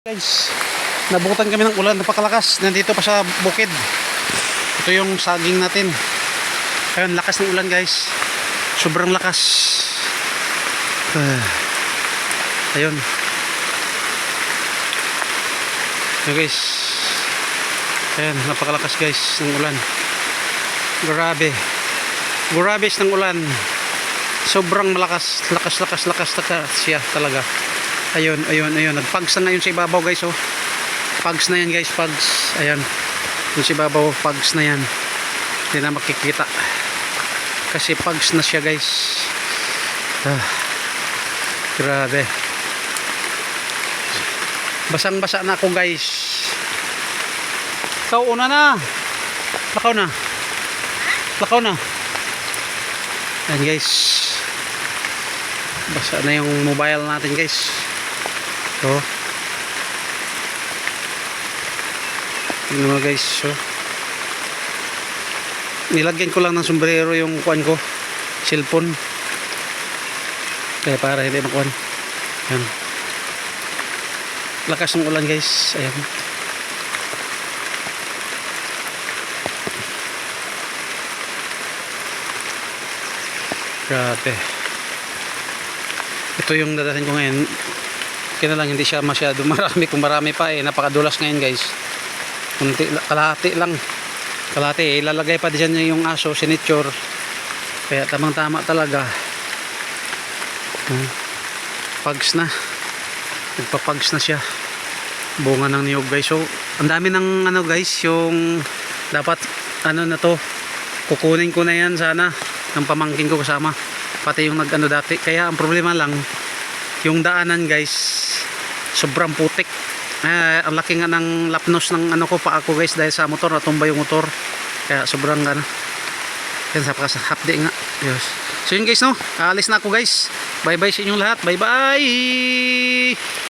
Guys, nabutan kami ng ulan, napakalakas. Nandito pa sa bukid. Ito yung saging natin. Ayun, lakas ng ulan guys. Sobrang lakas. Ah. Ayun. Ayun guys. Ayun, napakalakas guys ng ulan. Grabe. Grabe ng ulan. Sobrang malakas. Lakas, lakas, lakas, lakas siya talaga. Ayun, ayun, ayun. Nagpags na ngayon sa ibabaw guys, oh. Pags na yan guys, pags. Ayan. Yung sa ibabaw, pags na yan. Hindi na makikita. Kasi pags na siya guys. Ah, grabe. Basang-basa na ako guys. Ikaw una na. Lakaw na. Lakaw na. Ayan guys. Basa na yung mobile natin guys. So. Tingnan mo guys. So. Nilagyan ko lang ng sombrero yung kuan ko. Cellphone. Kaya para hindi makuan. Ayan. Lakas ng ulan guys. Ayan. Grabe. Ito yung dadasin ko ngayon. Kaya lang hindi siya masyado marami. Kung marami pa eh. Napakadulas ngayon guys. Kunti, la- kalahati lang. Kalahati eh. Ilalagay pa dyan yung aso, sinitsure. Kaya tamang tama talaga. Hmm. Pags na. Nagpapags na siya. Bunga ng niyog guys. So, ang dami ng ano guys, yung dapat ano na to, kukunin ko na yan sana ng pamangkin ko kasama. Pati yung nag ano dati. Kaya ang problema lang, yung daanan guys, sobrang putik. Eh, ang laki nga ng lapnos ng ano ko pa ako guys dahil sa motor, natumba yung motor. Kaya sobrang ano, yan sa hapdi nga. Yes. So yun guys no, aalis na ako guys. Bye bye sa inyong lahat. Bye bye!